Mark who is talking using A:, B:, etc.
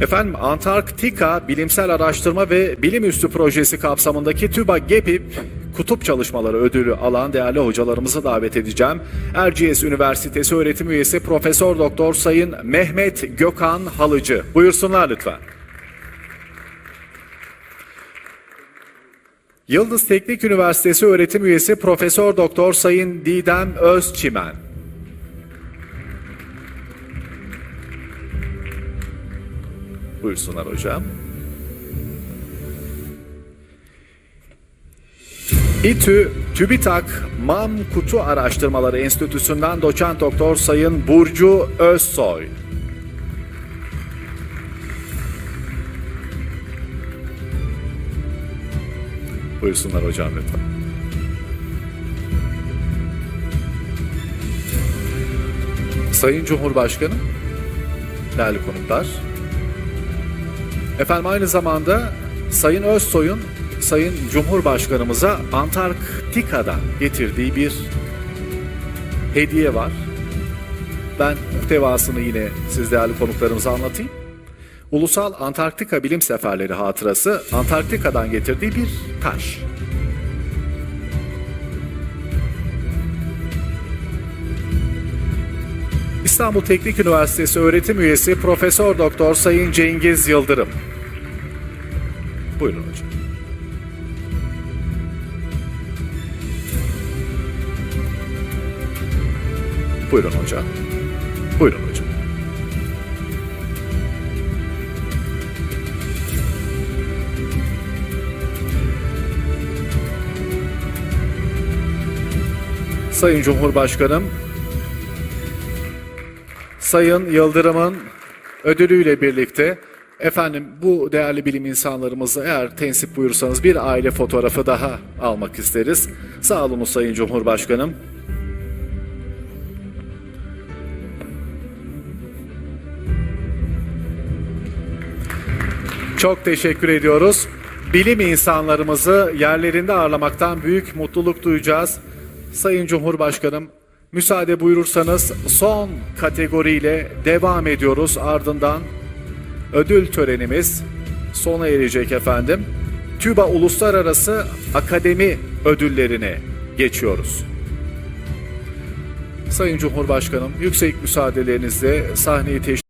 A: Efendim Antarktika Bilimsel Araştırma ve Bilim Üstü Projesi kapsamındaki TÜBA GEPİP Kutup Çalışmaları Ödülü alan değerli hocalarımızı davet edeceğim. Erciyes Üniversitesi öğretim üyesi Profesör Doktor Sayın Mehmet Gökhan Halıcı. Buyursunlar lütfen. Yıldız Teknik Üniversitesi öğretim üyesi Profesör Doktor Sayın Didem Özçimen. Buyursunlar hocam. İTÜ TÜBİTAK MAM Kutu Araştırmaları Enstitüsü'nden doçent doktor Sayın Burcu Özsoy. Buyursunlar hocam lütfen. Sayın Cumhurbaşkanı, değerli konuklar. Efendim aynı zamanda Sayın Özsoy'un Sayın Cumhurbaşkanımıza Antarktika'dan getirdiği bir hediye var. Ben muhtevasını yine siz değerli konuklarımıza anlatayım. Ulusal Antarktika Bilim Seferleri hatırası Antarktika'dan getirdiği bir taş. İstanbul Teknik Üniversitesi öğretim üyesi Profesör Doktor Sayın Cengiz Yıldırım. Buyurun hocam. Buyurun hocam. Buyurun hocam. Sayın Cumhurbaşkanım, Sayın Yıldırım'ın ödülüyle birlikte efendim bu değerli bilim insanlarımızı eğer tensip buyursanız bir aile fotoğrafı daha almak isteriz. Sağ olun Sayın Cumhurbaşkanım. Çok teşekkür ediyoruz. Bilim insanlarımızı yerlerinde ağırlamaktan büyük mutluluk duyacağız. Sayın Cumhurbaşkanım, müsaade buyurursanız son kategoriyle devam ediyoruz. Ardından ödül törenimiz sona erecek efendim. TÜBA Uluslararası Akademi ödüllerine geçiyoruz. Sayın Cumhurbaşkanım, yüksek müsaadelerinizle sahneyi teşvik